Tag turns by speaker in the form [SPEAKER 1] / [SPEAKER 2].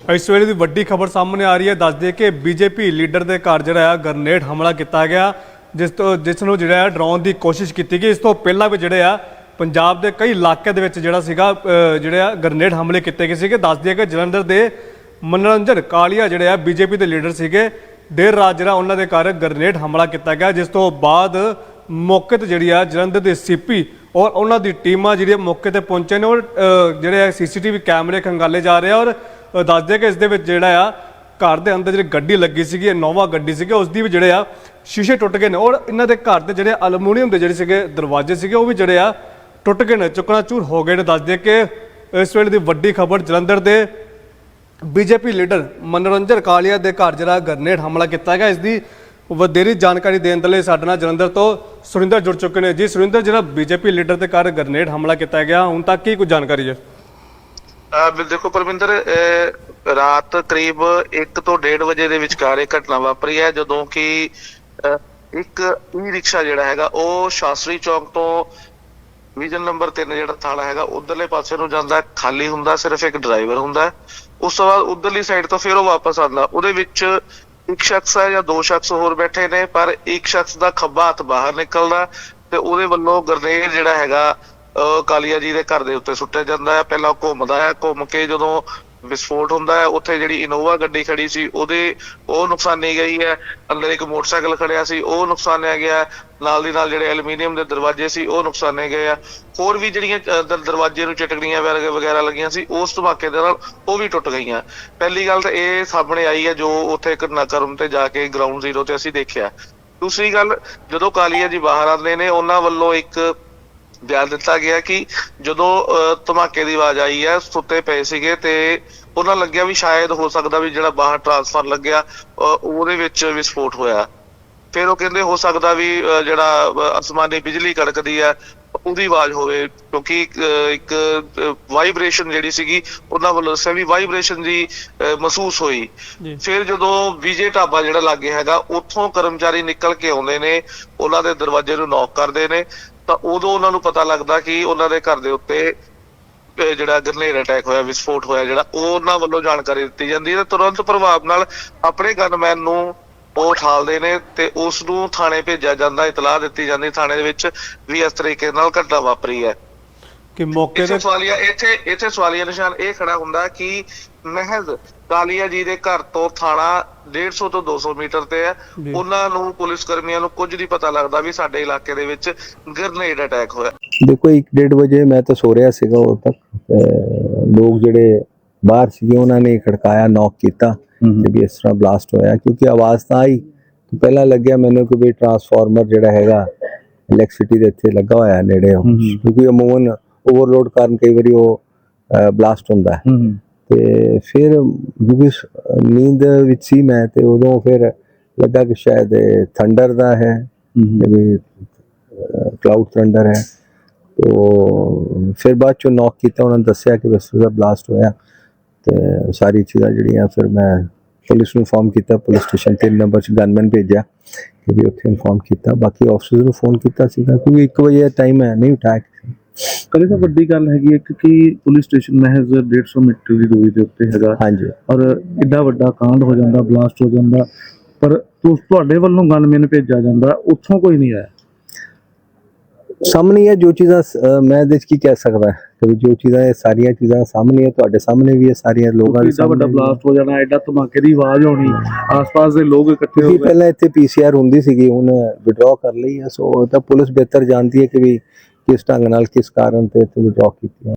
[SPEAKER 1] ਇਸ ਵੇਲੇ ਦੀ ਵੱਡੀ ਖਬਰ ਸਾਹਮਣੇ ਆ ਰਹੀ ਹੈ। ਦੱਸ ਦਈਏ ਕਿ ਬੀਜੇਪੀ ਲੀਡਰ ਦੇ ਘਰ ਜਿਹੜਾ ਆ ਗ੍ਰਨੇਡ ਹਮਲਾ ਕੀਤਾ ਗਿਆ ਜਿਸ ਤੋਂ ਜਿਸ ਨੂੰ ਜਿਹੜਾ ਡਰਾਉਣ ਦੀ ਕੋਸ਼ਿਸ਼ ਕੀਤੀ ਗਈ। ਇਸ ਤੋਂ ਪਹਿਲਾਂ ਵੀ ਜਿਹੜੇ ਆ ਪੰਜਾਬ ਦੇ ਕਈ ਇਲਾਕੇ ਦੇ ਵਿੱਚ ਜਿਹੜਾ ਸੀਗਾ ਜਿਹੜੇ ਆ ਗ੍ਰਨੇਡ ਹਮਲੇ ਕੀਤੇ ਗਏ ਸੀਗੇ। ਦੱਸ ਦਈਏ ਕਿ ਜਲੰਧਰ ਦੇ ਮਨੋਰੰਜਨ ਕਾਲੀਆ ਜਿਹੜੇ ਆ ਬੀਜੇਪੀ ਦੇ ਲੀਡਰ ਸੀਗੇ। ਦੇਰ ਰਾਤ ਜਿਹੜਾ ਉਹਨਾਂ ਦੇ ਘਰ ਗ੍ਰਨੇਡ ਹਮਲਾ ਕੀਤਾ ਗਿਆ ਜਿਸ ਤੋਂ ਬਾਅਦ ਮੌਕੇ ਤੇ ਜਿਹੜੀ ਆ ਜਲੰਧਰ ਦੇ ਸੀਪੀ ਔਰ ਉਹਨਾਂ ਦੀ ਟੀਮਾਂ ਜਿਹੜੀਆਂ ਮੌਕੇ ਤੇ ਪਹੁੰਚੇ ਨੇ ਔਰ ਅ, ਜਿਹੜੇ ਸੀਸੀਟੀਵੀ ਕੈਮਰੇ ਖੰਗਾਲੇ ਜਾ ਰਹੇ ਆ ਔਰ ਅ, ਦੱਸਦੇ ਕਿ ਇਸ ਦੇ ਵਿੱਚ ਜਿਹੜਾ ਆ ਘਰ ਦੇ ਅੰਦਰ ਜਿਹੜੀ ਗੱਡੀ ਲੱਗੀ ਸੀਗੀ ਇਨੋਵਾ ਗੱਡੀ ਸੀਗੀ ਉਸ ਦੀ ਵੀ ਜਿਹੜੇ ਆ ਸ਼ੀਸ਼ੇ ਟੁੱਟ ਗਏ ਨੇ ਔਰ ਇਹਨਾਂ ਦੇ ਘਰ ਦੇ ਜਿਹੜੇ ਐਲੂਮੀਨੀਅਮ ਦੇ ਜਿਹੜੇ ਸੀਗੇ ਦਰਵਾਜ਼ੇ ਸੀਗੇ ਉਹ ਵੀ ਜਿਹੜੇ ਆ ਟੁੱਟ ਗਏ ਨੇ ਚੁੱਕਣਾ ਚੂਰ ਹੋ ਗਏ ਨੇ। ਦੱਸਦੇ ਕਿ ਇਸ ਵੇਲੇ ਦੀ ਵੱਡੀ ਖਬਰ ਜਲੰਧਰ ਦੇ ਬੀਜੇਪੀ ਲੀਡਰ ਮਨੋਰੰਜਨ ਕਾਲੀਆ ਦੇ ਘਰ ਜਿਹੜਾ ਗਰਨੇਡ ਹਮਲਾ ਕੀਤਾ ਗਿਆ ਇਸ ਦੀ ਵਧੇਰੀ ਜਾਣਕਾਰੀ ਦੇਣ ਦੇ ਲਈ ਸਾਡੇ ਨਾਲ ਜਲੰਧਰ ਤੋਂ ਸੁਰਿੰਦਰ ਜੁੜ ਚੁੱਕੇ ਨੇ। ਜੀ ਸੁਰਿੰਦਰ ਜਿਹੜਾ ਬੀਜੇਪੀ ਲੀਡਰ ਦੇ ਘਰ ਗਰਨੇਡ ਹਮਲਾ ਕੀਤਾ ਗਿਆ ਹੁਣ ਤੱਕ ਕੀ ਕੁਝ ਜਾਣਕਾਰੀ ਹੈ?
[SPEAKER 2] ਦੇਖੋ ਪਰਮਿੰਦਰ ਰਾਤ ਕਰੀਬ 1 ਤੋਂ 1:30 ਵਜੇ ਦੇ ਵਿਚਕਾਰ ਇਹ ਘਟਨਾ ਵਾਪਰੀ ਹੈ, ਜਦੋਂ ਕਿ ਇੱਕ ਈ ਰਿਕਸ਼ਾ ਜਿਹੜਾ ਹੈਗਾ, ਉਹ ਸ਼ਾਸਤਰੀ ਚੌਕ ਤੋਂ ਵਿਜਨ ਨੰਬਰ 3 ਜਿਹੜਾ ਥਾਣਾ ਹੈਗਾ, ਉਧਰਲੇ ਪਾਸੇ ਨੂੰ ਜਾਂਦਾ ਖਾਲੀ ਹੁੰਦਾ, ਸਿਰਫ ਇੱਕ ਡਰਾਈਵਰ ਹੁੰਦਾ ਉਸ ਤੋਂ ਬਾਅਦ ਉਧਰਲੀ ਸਾਈਡ ਤੋਂ ਫਿਰ ਉਹ ਵਾਪਸ ਆਉਂਦਾ। ਉਹਦੇ ਵਿੱਚ ਇੱਕ ਸ਼ਖਸ ਹੈ ਜਾਂ ਦੋ ਸ਼ਖਸ ਹੋਰ ਬੈਠੇ ਨੇ, ਪਰ ਇੱਕ ਸ਼ਖਸ ਦਾ ਖੱਬਾ ਹੱਥ ਬਾਹਰ ਨਿਕਲਦਾ ਤੇ ਉਹਦੇ ਵੱਲੋਂ ਗਰਨੇਡ ਜਿਹੜਾ ਹੈਗਾ ਕਾਲੀਆ ਜੀ ਦੇ ਘਰ ਦੇ ਉੱਤੇ ਸੁੱਟਿਆ ਜਾਂਦਾ ਹੈ। ਪਹਿਲਾਂ ਘੁੰਮਦਾ ਹੈ। ਘੁੰਮ ਕੇ ਜਦੋਂ ਵਿਸਫੋਟ ਹੁੰਦਾ ਹੈ, ਉੱਥੇ ਜਿਹੜੀ ਇਨੋਵਾ ਗੱਡੀ ਖੜੀ ਸੀ, ਉਹਦੇ ਉਹ ਨੁਕਸਾਨੀ ਗਈ ਹੈ। ਅੰਦਰ ਇੱਕ ਮੋਟਰਸਾਈਕਲ ਖੜਿਆ ਸੀ, ਉਹ ਨੁਕਸਾਨਿਆ ਗਿਆ ਨਾਲ ਦੀ ਨਾਲ ਜਿਹੜੇ ਐਲੂਮੀਨੀਅਮ ਦੇ ਦਰਵਾਜ਼ੇ ਸੀ, ਉਹ ਨੁਕਸਾਨੇ ਗਏ ਆ। ਹੋਰ ਵੀ ਜਿਹੜੀਆਂ ਦਰਵਾਜ਼ੇ ਨੂੰ ਚਟਕਣੀਆਂ ਵਗੈਰਾ ਵਗੈਰਾ ਲੱਗੀਆਂ ਸੀ, ਉਸ ਧਮਾਕੇ ਦੇ ਨਾਲ ਉਹ ਵੀ ਟੁੱਟ ਗਈਆਂ। ਪਹਿਲੀ ਗੱਲ ਤਾਂ ਇਹ ਸਾਹਮਣੇ ਆਈ ਹੈ, ਜੋ ਉੱਥੇ ਕਰਮ ਤੇ ਜਾ ਕੇ ਗਰਾਊਂਡ ਜ਼ੀਰੋ ਤੇ ਅਸੀਂ ਦੇਖਿਆ। ਦੂਸਰੀ ਗੱਲ, ਜਦੋਂ ਕਾਲੀਆ ਜੀ ਬਾਹਰ ਆਉਂਦੇ ਨੇ, ਉਹਨਾਂ ਵੱਲੋਂ ਇੱਕ ਬਿਆਨ ਦਿੱਤਾ ਗਿਆ ਕਿ ਜਦੋਂ ਧਮਾਕੇ ਦੀ ਆਵਾਜ਼ ਆਈ ਹੈ ਸੁੱਤੇ ਪਏ ਸੀਗੇ ਤੇ ਉਹਨਾਂ ਲੱਗਿਆ ਵੀ ਸ਼ਾਇਦ ਹੋ ਸਕਦਾ ਵੀ ਜਿਹੜਾ ਬਾਹਰ ਟਰਾਂਸਫਰ ਲੱਗਿਆ ਉਹਦੇ ਵਿੱਚ ਵਿਸਫੋਟ ਹੋਇਆ। ਫਿਰ ਉਹ ਕਹਿੰਦੇ ਹੋ ਸਕਦਾ ਵੀ ਜਿਹੜਾ ਅਸਮਾਨੀ ਬਿਜਲੀ ਕੜਕਦੀ ਹੈ ਉਹਦੀ ਆਵਾਜ਼ ਹੋਵੇ ਕਿਉਂਕਿ ਇੱਕ ਵਾਈਬ੍ਰੇਸ਼ਨ ਜਿਹੜੀ ਸੀਗੀ ਉਹਨਾਂ ਵੱਲੋਂ ਦੱਸਿਆ ਵੀ ਵਾਈਬ੍ਰੇਸ਼ਨ ਦੀ ਮਹਿਸੂਸ ਹੋਈ। ਫਿਰ ਜਦੋਂ ਵਿਜੇ ਢਾਬਾ ਜਿਹੜਾ ਲੱਗੇ ਹੈਗਾ ਉੱਥੋਂ ਕਰਮਚਾਰੀ ਨਿਕਲ ਕੇ ਆਉਂਦੇ ਨੇ ਉਹਨਾਂ ਦੇ ਦਰਵਾਜ਼ੇ ਨੂੰ ਨੌਕ ਕਰਦੇ ਨੇ ਤਾਂ ਉਦੋਂ ਉਹਨਾਂ ਨੂੰ ਪਤਾ ਲੱਗਦਾ ਕਿ ਉਹਨਾਂ ਦੇ ਘਰ ਦੇ ਉੱਤੇ ਜਿਹੜਾ ਗਰਨੇਡ ਅਟੈਕ ਹੋਇਆ, ਵਿਸਫੋਟ ਹੋਇਆ ਜਿਹੜਾ, ਉਹ ਉਹਨਾਂ ਵੱਲੋਂ ਜਾਣਕਾਰੀ ਦਿੱਤੀ ਜਾਂਦੀ ਹੈ ਤੇ ਤੁਰੰਤ ਪ੍ਰਭਾਵ ਨਾਲ ਆਪਣੇ ਗਨਮੈਨ ਨੂੰ ਉਹ ਠਾਲਦੇ ਨੇ ਤੇ ਉਸ ਨੂੰ ਥਾਣੇ ਭੇਜਿਆ ਜਾਂਦਾ, ਇਤਲਾਹ ਦਿੱਤੀ ਜਾਂਦੀ, ਥਾਣੇ ਦੇ ਵਿੱਚ ਵੀ ਇਸ ਤਰੀਕੇ ਨਾਲ ਘਟਨਾ ਵਾਪਰੀ ਹੈ।
[SPEAKER 1] ਕਿ ਮੌਕੇ ਤੇ
[SPEAKER 2] ਸਵਾਲੀਆ ਇੱਥੇ ਇੱਥੇ ਸਵਾਲੀਆ ਨਿਸ਼ਾਨ ਇਹ ਖੜਾ ਹੁੰਦਾ ਕਿ ਮਹਿਜ਼ ਕਾਲੀਆ ਜੀ ਦੇ ਘਰ ਤੋਂ ਥਾਣਾ 150 ਤੋਂ 200 ਮੀਟਰ ਤੇ ਹੈ। ਉਹਨਾਂ ਨੂੰ ਪੁਲਿਸ ਕਰਮੀਆਂ ਨੂੰ ਕੁਝ ਨਹੀਂ ਪਤਾ ਲੱਗਦਾ ਵੀ ਸਾਡੇ ਇਲਾਕੇ ਦੇ ਵਿੱਚ ਗ੍ਰਨੇਡ ਅਟੈਕ ਹੋਇਆ।
[SPEAKER 3] ਦੇਖੋ 1:30 ਵਜੇ ਮੈਂ ਤਾਂ ਸੋ ਰਿਹਾ ਸੀਗਾ ਉਦੋਂ ਤੱਕ। ਲੋਕ ਜਿਹੜੇ ਬਾਹਰ ਸੀਗੇ ਉਹਨਾਂ ਨੇ ਖੜਕਾਇਆ ਨੌਕ ਕੀਤਾ ਕਿ ਵੀ ਇਸ ਤਰ੍ਹਾਂ ਬਲਾਸਟ ਹੋਇਆ। ਕਿਉਂਕਿ ਆਵਾਜ਼ ਤਾਂ ਆਈ। ਤੇ ਪਹਿਲਾਂ ਲੱਗਿਆ ਮੈਨੂੰ ਕਿ ਵੀ ਟਰਾਂਸਫਾਰਮਰ ਜਿਹੜਾ ਹੈਗਾ ਇਲੈਕਟ੍ਰਿਸਿਟੀ ਦੇ ਇੱਥੇ ਲੱਗਾ ਹੋਇਆ ਨੇੜੇ ਉਹ। ਕਿਉਂਕਿ ਅਮੂਮਨ ਓਵਰਲੋਡ ਕਾਰਨ ਕਈ ਵਾਰੀ ਉਹ ਬਲਾਸਟ ਹੁੰਦਾ ਹੈ। ਤੇ ਫਿਰ ਕਿਉਂਕਿ ਨੀਂਦ ਵਿੱਚ ਸੀ ਮੈਂ ਤੇ ਉਦੋਂ ਫਿਰ ਲੱਗਾ ਕਿ ਸ਼ਾਇਦ ਥੰਡਰ ਦਾ ਹੈ। ਵੀ ਕਲਾਉਡ ਥੰਡਰ ਹੈ। ਤੋ ਫਿਰ ਬਾਅਦ ਚੋਂ ਨੌਕ ਕੀਤਾ ਉਹਨਾਂ ਨੇ ਦੱਸਿਆ ਕਿ ਬਸ ਦਾ ਬਲਾਸਟ ਹੋਇਆ। ਤੇ ਸਾਰੀ ਚੀਜ਼ਾਂ ਜਿਹੜੀਆਂ ਫਿਰ ਮੈਂ ਪੁਲਿਸ ਨੂੰ ਇਨਫਾਰਮ ਕੀਤਾ ਪੁਲਿਸ ਸਟੇਸ਼ਨ ਤੇ ਨੰਬਰ ਚ ਗਨਮੈਨ ਭੇਜਿਆ ਕਿ ਵੀ ਉੱਥੇ ਇਨਫਾਰਮ ਕੀਤਾ। ਬਾਕੀ ਆਫਿਸਰ ਨੂੰ ਫੋਨ ਕੀਤਾ ਸੀਗਾ ਕਿਉਂਕਿ 1 ਵਜੇ ਟਾਈਮ ਹੈ ਨਹੀਂ ਉਠਾਇਆ।
[SPEAKER 4] ਕਦੇ ਤਾਂ ਵੱਡੀ ਗੱਲ ਹੈਗੀ ਹੈ ਕਿ ਪੁਲਿਸ ਸਟੇਸ਼ਨ ਮਹਿਜ਼ 150 ਮੀਟਰ ਦੀ ਦੂਰੀ ਦੇ ਉੱਤੇ ਹੈਗਾ।
[SPEAKER 3] ਹਾਂਜੀ।
[SPEAKER 4] ਔਰ ਐਡਾ ਵੱਡਾ ਕਾਂਡ ਹੋ ਜਾਂਦਾ ਬਲਾਸਟ ਹੋ ਜਾਂਦਾ। ਪਰ ਤੁਹਾਡੇ ਵੱਲੋਂ ਗਨਮੈਨ ਭੇਜਿਆ ਜਾਂਦਾ ਉੱਥੋਂ ਕੋਈ ਨਹੀਂ ਆਇਆ।
[SPEAKER 3] ਸਾਹਮਣੇ ਹੈ ਜੋ ਚੀਜ਼ਾਂ ਮੈਂ ਇਹਦੇ ਕੀ ਕਹਿ ਸਕਦਾ ਕਿ ਜੋ ਚੀਜ਼ਾਂ ਇਹ ਸਾਰੀਆਂ ਚੀਜ਼ਾਂ ਸਾਹਮਣੇ ਹੈ ਤੁਹਾਡੇ ਸਾਹਮਣੇ ਵੀ ਹੈ ਸਾਰੀਆਂ ਲੋਕਾਂ ਦੇ
[SPEAKER 4] ਵੱਡਾ
[SPEAKER 3] ਸਾਹਮਣੇ ਵੀ ਹੈ।
[SPEAKER 4] ਬਲਾਸਟ ਹੋ ਜਾਣਾ ਐਡਾ ਧਮਾਕੇ ਦੀ ਆਵਾਜ਼ ਆਉਣੀ ਆਸ-ਪਾਸ ਦੇ ਲੋਕ ਇਕੱਠੇ ਹੋ ਗਏ।
[SPEAKER 3] ਪਹਿਲਾਂ ਇੱਥੇ ਪੀਸੀਆਰ ਹੁੰਦੀ ਸੀਗੀ ਹੁਣ ਵਿਡਰਾਅ ਕਰ ਲਈ ਹੈ ਸੋ ਤਾਂ ਪੁਲਿਸ ਬਿਹਤਰ ਜਾਣਦੀ ਹੈ ਕਿ ਵੀ ਕਿਸ ਢੰਗ ਨਾਲ ਕਿਸ ਕਾਰਨ ਤੇ ਇੱਥੇ ਵਿਡਰਾਅ ਕੀਤੀ ਹੈ